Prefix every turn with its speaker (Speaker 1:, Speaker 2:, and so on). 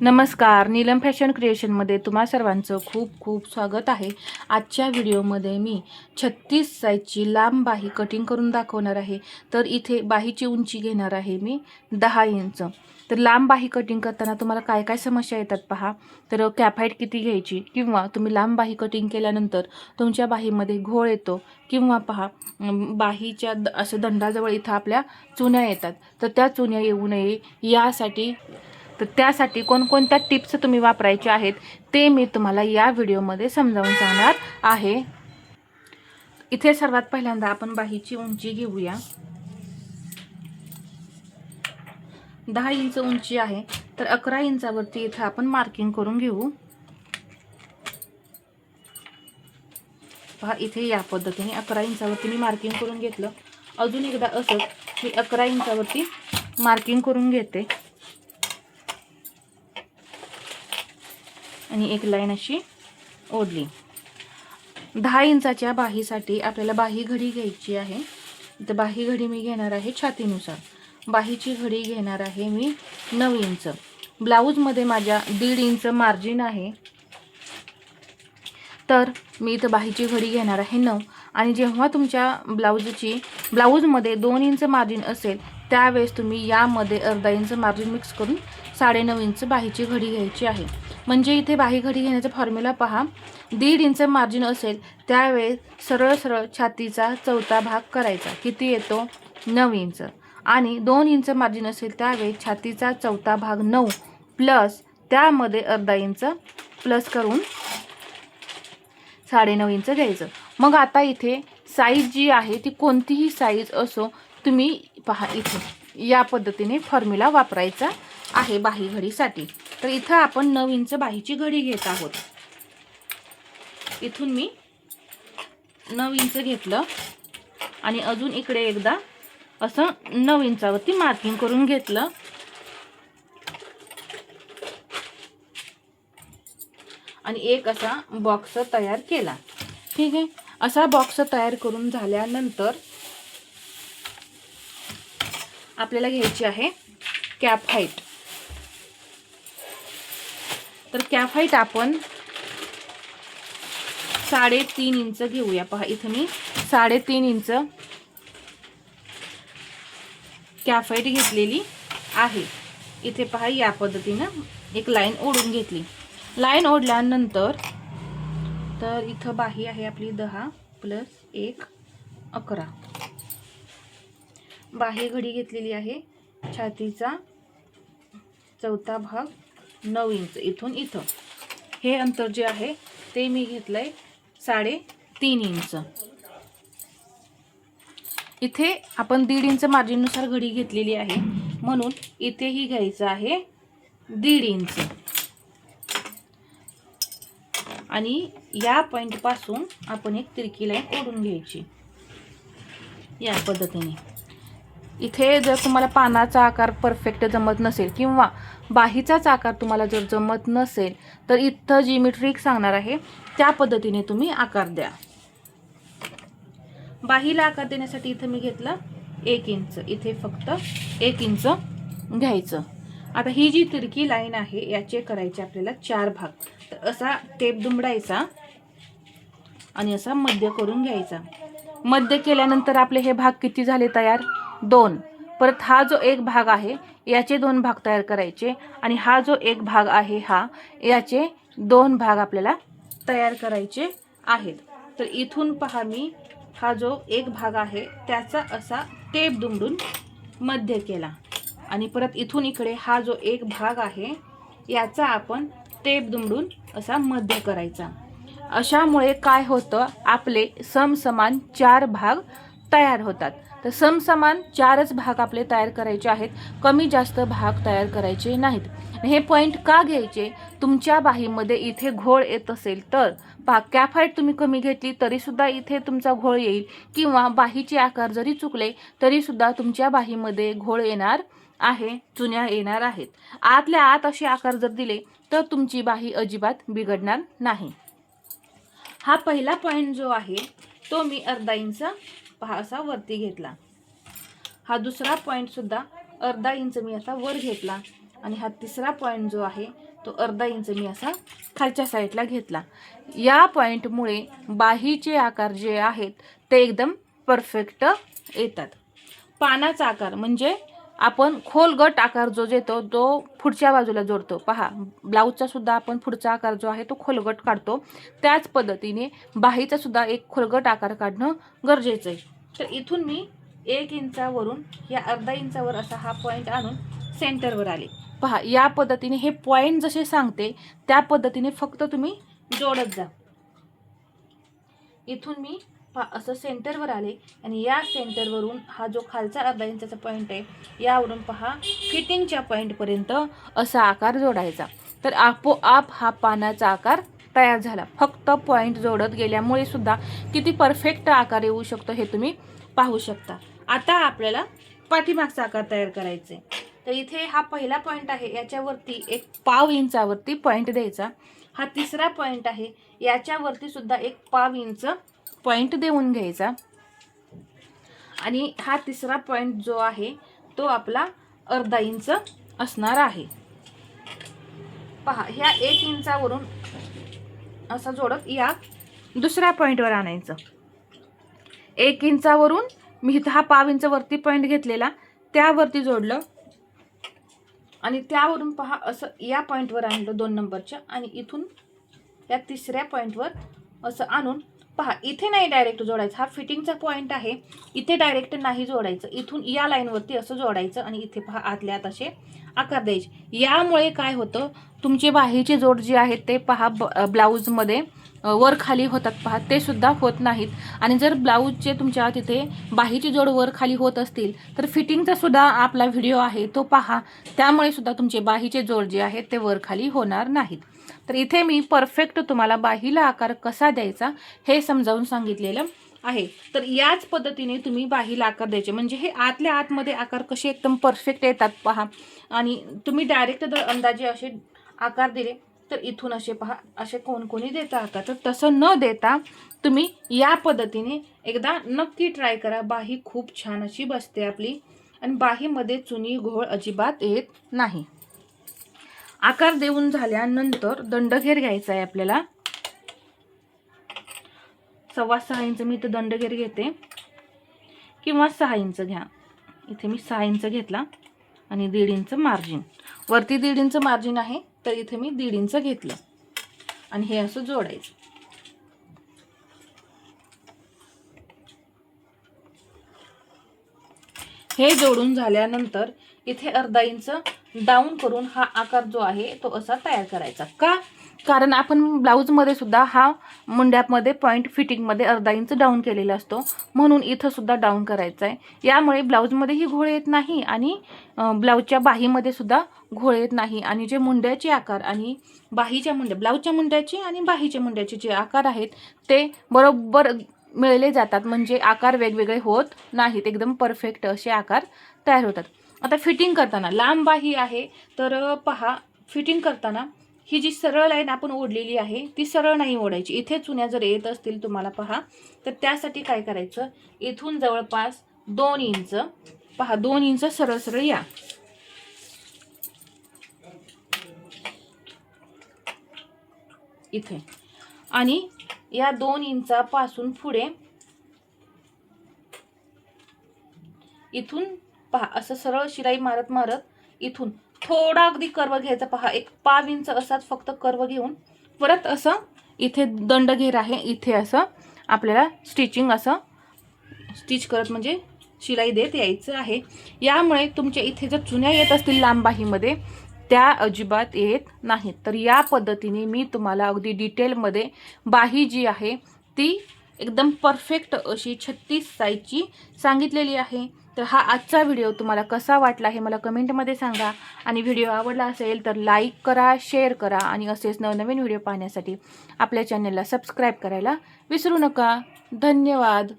Speaker 1: नमस्कार नीलम फॅशन क्रिएशनमध्ये तुम्हा सर्वांचं खूप खूप स्वागत आहे. आजच्या व्हिडिओमध्ये मी छत्तीस साईजची लांब बाही कटिंग करून दाखवणार आहे. तर इथे बाहीची उंची घेणार आहे मी दहा इंच. तर लांब बाही कटिंग करताना तुम्हाला काय काय समस्या येतात पहा. तर कॅफाईट किती घ्यायची किंवा तुम्ही लांब बाही कटिंग केल्यानंतर तुमच्या बाहीमध्ये घोळ येतो किंवा पहा बाहीच्या द असं दंडाजवळ इथं आपल्या चुन्या येतात. तर त्या चुन्या येऊ नये. यासाठी तर त्यासाठी कोणकोणत्या टिप्स तुम्ही वापरायचे आहेत ते मी तुम्हाला या व्हिडिओमध्ये समजावून सांगणार आहे. इथे सर्वात पहिल्यांदा आपण बाहीची उंची घेऊया. दहा इंच उंची आहे. तर अकरा इंचावरती इथं आपण मार्किंग करून घेऊ. पहा इथे या पद्धतीने अकरा इंचावरती मी मार्किंग करून घेतलं. अजून एकदा असंच मी अकरा इंचावरती मार्किंग करून घेते. आणि एक लाईन अशी ओढली. दहा इंचाच्या बाहीसाठी आपल्याला बाही घडी घ्यायची आहे. तर बाही घडी मी घेणार आहे छातीनुसार. बाहीची घडी घेणार आहे मी नऊ इंच. ब्लाऊजमध्ये माझ्या दीड इंच मार्जिन आहे. तर मी इथं बाहीची घडी घेणार आहे नऊ. आणि जेव्हा तुमच्या ब्लाऊजची ब्लाऊजमध्ये दोन इंच मार्जिन असेल त्यावेळेस तुम्ही यामध्ये अर्धा इंच मार्जिन मिक्स करून साडेनऊ इंच बाहीची घडी घ्यायची आहे. म्हणजे इथे बाही घडी घेण्याचा फॉर्म्युला पहा. दीड इंच मार्जिन असेल त्यावेळेस सरळ सरळ छातीचा चौथा भाग करायचा. किती येतो? नऊ इंच. आणि दोन इंच मार्जिन असेल त्यावेळी छातीचा चौथा भाग नऊ प्लस त्यामध्ये अर्धा इंच प्लस करून साडेनऊ इंच घ्यायचं मग आता इथे साईज जी आहे ती कोणतीही साईज असो तुम्ही पहा इथे. या पद्धतीने फॉर्म्युला वापरायचा आहे बाही घडीसाठी. तर इथं आपण नऊ इंच बाहीची घडी घेत आहोत. इथून मी नऊ इंच घेतलं आणि अजून इकडे एकदा असं नऊ इंचावरती मार्किंग करून घेतलं. आणि एक असा बॉक्स तयार केला. ठीक आहे? असा बॉक्स तयार करून झाल्यानंतर आपल्याला घ्यायची आहे कॅप हाईट तर कॅप हाईट आपण साडेतीन इंच घेऊया. पहा इथं मी साडेतीन इंच कॅफाईट घेतलेली आहे. इथे पहा या पद्धतीनं एक लाईन ओढून घेतली. लाईन ओढल्यानंतर तर इथं बाही आहे आपली दहा प्लस एक अकरा. बाही घडी घेतलेली आहे. छातीचा चौथा भाग नऊ इंच इथून इथं. हे अंतर जे आहे ते मी घेतलं आहे साडे तीन इंच. इथे आपण दीड इंच मार्जिननुसार घडी घेतलेली आहे. म्हणून इथेही घ्यायचं आहे दीड इंच. आणि या पॉईंटपासून आपण एक तिरकी लाईन ओढून घ्यायची. या पद्धतीने. इथे जर तुम्हाला पानाचा आकार परफेक्ट जमत नसेल किंवा बाहीचाच आकार तुम्हाला जर जमत नसेल तर इथं जी मी ट्रिक सांगणार आहे त्या पद्धतीने तुम्ही आकार द्या. बाहीला आकार देण्यासाठी इथं मी घेतलं एक इंच. इथे फक्त एक इंच घ्यायचं. आता ही जी तिरकी लाईन आहे याचे करायचे आपल्याला चार भाग. तर असा टेप दुमडायचा आणि असा मध्य करून घ्यायचा. मध्य केल्यानंतर आपले हे भाग किती झाले तयार? दोन. परत हा जो एक भाग आहे याचे दोन भाग तयार करायचे आणि हा जो एक भाग आहे हा याचे दोन भाग आपल्याला तयार करायचे आहेत. तर इथून पहा मी हा जो एक भाग आहे त्याचा असा टेप दुमडून मध्य केला. आणि परत इथून इकडे हा जो एक भाग आहे याचा आपण टेप दुमडून असा मध्य करायचा. अशामुळे काय होतं आपले समसमान चार भाग तयार होतात. तर समसमान चारच भाग आपले तयार करायचे आहेत. कमी जास्त भाग तयार करायचे नाहीत. हे पॉईंट का घ्यायचे? तुमच्या बाहीमध्ये इथे घोळ येत असेल तर. पा कॅफाईट तुम्ही कमी घेतली तरीसुद्धा इथे तुमचा घोळ येईल. किंवा बाहीचे आकार जरी चुकले तरीसुद्धा तुमच्या बाहीमध्ये घोळ येणार आहे चुन्या येणार आहेत. आतल्या आत असे आकार जर दिले तर तुमची बाही अजिबात बिघडणार नाही. हा पहिला पॉईंट जो आहे तो मी अर्धा इंच पहा असा वरती घेतला. हा दुसरा पॉईंटसुद्धा अर्धा इंच मी असा वर घेतला. आणि हा तिसरा पॉईंट जो आहे तो अर्धा इंच मी असा खालच्या साईडला घेतला. या पॉईंटमुळे बाहीचे आकार जे आहेत ते एकदम परफेक्ट येतात. पानाचा आकार म्हणजे आपण खोल गट आकार जो देतो तो पुढच्या बाजूला जोडतो. पहा ब्लाऊजचा सुद्धा आपण पुढचा आकार जो आहे तो खोलगट काढतो. त्याच पद्धतीने बाहीचा सुद्धा एक खोलगट आकार काढणं गरजेचं आहे. तर इथून मी एक इंचावरून या अर्धा इंचावर असा हा पॉईंट आणून सेंटरवर आले. पहा या पद्धतीने हे पॉईंट जसे सांगते त्या पद्धतीने फक्त तुम्ही जोडत जा. इथून मी पा असं सेंटरवर आले आणि या सेंटरवरून हा जो खालचा अर्धा इंचाचा पॉईंट आहे यावरून पहा फिटिंगच्या पॉईंटपर्यंत असा आकार जोडायचा. तर आपोआप हा पानाचा आकार तयार झाला. फक्त पॉईंट जोडत गेल्यामुळे सुद्धा किती परफेक्ट आकार येऊ शकतो हे तुम्ही पाहू शकता. आता आपल्याला पाठीमागचा आकार तयार करायचा तर इथे हा पहिला पॉईंट आहे याच्यावरती एक पाव इंचावरती पॉईंट द्यायचा. हा तिसरा पॉईंट आहे याच्यावरती सुद्धा एक पाव इंच पॉईंट देऊन घ्यायचा. आणि हा तिसरा पॉईंट जो आहे तो आपला अर्धा इंच असणार आहे. पहा ह्या एक इंचावरून असं जोडत या दुसऱ्या पॉईंटवर आणायचं. एक इंचावरून मी इथं हा पाव इंच वरती पॉईंट घेतलेला त्यावरती जोडलं. आणि त्यावरून पहा असं या पॉईंटवर आणलं दोन नंबरच्या आणि इथून या तिसऱ्या पॉईंटवर असं आणून पहा इथे नाही डायरेक्ट जोडायचं. हा फिटिंगचा पॉईंट आहे. इथे डायरेक्ट नाही जोडायचं. इथून या लाईनवरती असं जोडायचं आणि इथे पहा आतल्या आत असे आकार द्यायचे. यामुळे काय होतं तुमचे बाहेरचे जोड जे आहेत ते पहा ब ब्लाऊजमध्ये वर खाली होतात पहा. ते सुद्धा होत नाहीत. आणि जर ब्लाऊजचे तुमच्या तिथे बाहीची जोड वर खाली होत असतील तर फिटिंगचा सुद्धा आपला व्हिडिओ आहे. तो पहा. त्यामुळे सुद्धा तुमचे बाहीचे जोड जे आहेत ते वर खाली होणार नाहीत. तर इथे मी परफेक्ट तुम्हाला बाहीला आकार कसा द्यायचा हे समजावून सांगितलेलं आहे. तर याच पद्धतीने तुम्ही बाहीला आकार द्यायचे. म्हणजे हे आतल्या आतमध्ये आकार कसे एकदम परफेक्ट येतात पहा. आणि तुम्ही डायरेक्ट जर अंदाजे असे आकार दिले तर इथून असे पहा असे कोण कोणी देता आकार. तर तसं न देता तुम्ही या पद्धतीने एकदा नक्की ट्राय करा. बाही खूप छान अशी बसते आपली. आणि बाहीमध्ये चुनी घोळ अजिबात येत नाही. आकार देऊन झाल्यानंतर दंडघेर घ्यायचा आहे आपल्याला. सव्वा सहा इंच मी इथं दंडघेर घेते. किंवा सहा इंच घ्या. इथे मी सहा इंच घेतला आणि दीड इंच मार्जिन वरती दीड इंच मार्जिन आहे तर इथे मी दीड इंच घेतलं. आणि हे असं जोडायचं. हे जोडून झाल्यानंतर इथे अर्धा इंच डाऊन करून हा आकार जो आहे तो असा तयार करायचा. का? कारण आपण ब्लाऊजमध्ये सुद्धा हा मुंड्यामध्ये पॉईंट फिटिंगमध्ये अर्धा इंच डाऊन केलेला असतो. म्हणून इथं सुद्धा डाऊन करायचा आहे. यामुळे ब्लाऊजमध्येही घोळ येत नाही आणि ब्लाऊजच्या बाहीमध्ये सुद्धा घोळ येत नाही. आणि जे मुंड्याचे आकार आणि बाहीच्या मुंड्या ब्लाऊजच्या मुंड्याचे आणि बाहीच्या मुंड्याचे जे आकार आहेत ते बरोबर मिळले जातात. म्हणजे आकार वेगवेगळे होत नाहीत. एकदम परफेक्ट असे आकार तयार होतात. आता फिटिंग करताना लांब बाही आहे तर पहा फिटिंग करताना ही जी सरळ लाईन आपण ओढलेली आहे ती सरळ नाही ओढायची. इथे चुन्या जर येत असतील तुम्हाला पहा तर त्यासाठी काय करायचं? इथून जवळपास दोन इंच पहा दोन इंच सरळ सरळ या. इथे. आणि या दोन इंचापासून पुढे इथून पहा असं सरळ शिलाई मारत मारत इथून थोडा अगदी कर्व घ्यायचा. पहा एक पाव इंच असाच फक्त कर्व घेऊन परत असं इथे दंडघेर आहे. इथे असं आपल्याला स्टिचिंग असं स्टिच करत म्हणजे शिलाई देत यायचं आहे. यामुळे तुमच्या इथे जर चुन्या येत असतील लांबाहीमध्ये त्या अजिबात येत नाहीत. तर या पद्धतीने मी तुम्हाला अगदी डिटेलमध्ये बाही जी आहे ती एकदम परफेक्ट अशी छत्तीस साईजची सांगितलेली आहे. तर हा आजचा व्हिडिओ तुम्हाला कसा वाटला हे मला कमेंटमध्ये सांगा. आणि व्हिडिओ आवडला असेल तर लाईक करा शेअर करा आणि असेच नवनवीन व्हिडिओ पाहण्यासाठी आपल्या चॅनलला सबस्क्राईब करायला विसरू नका. धन्यवाद.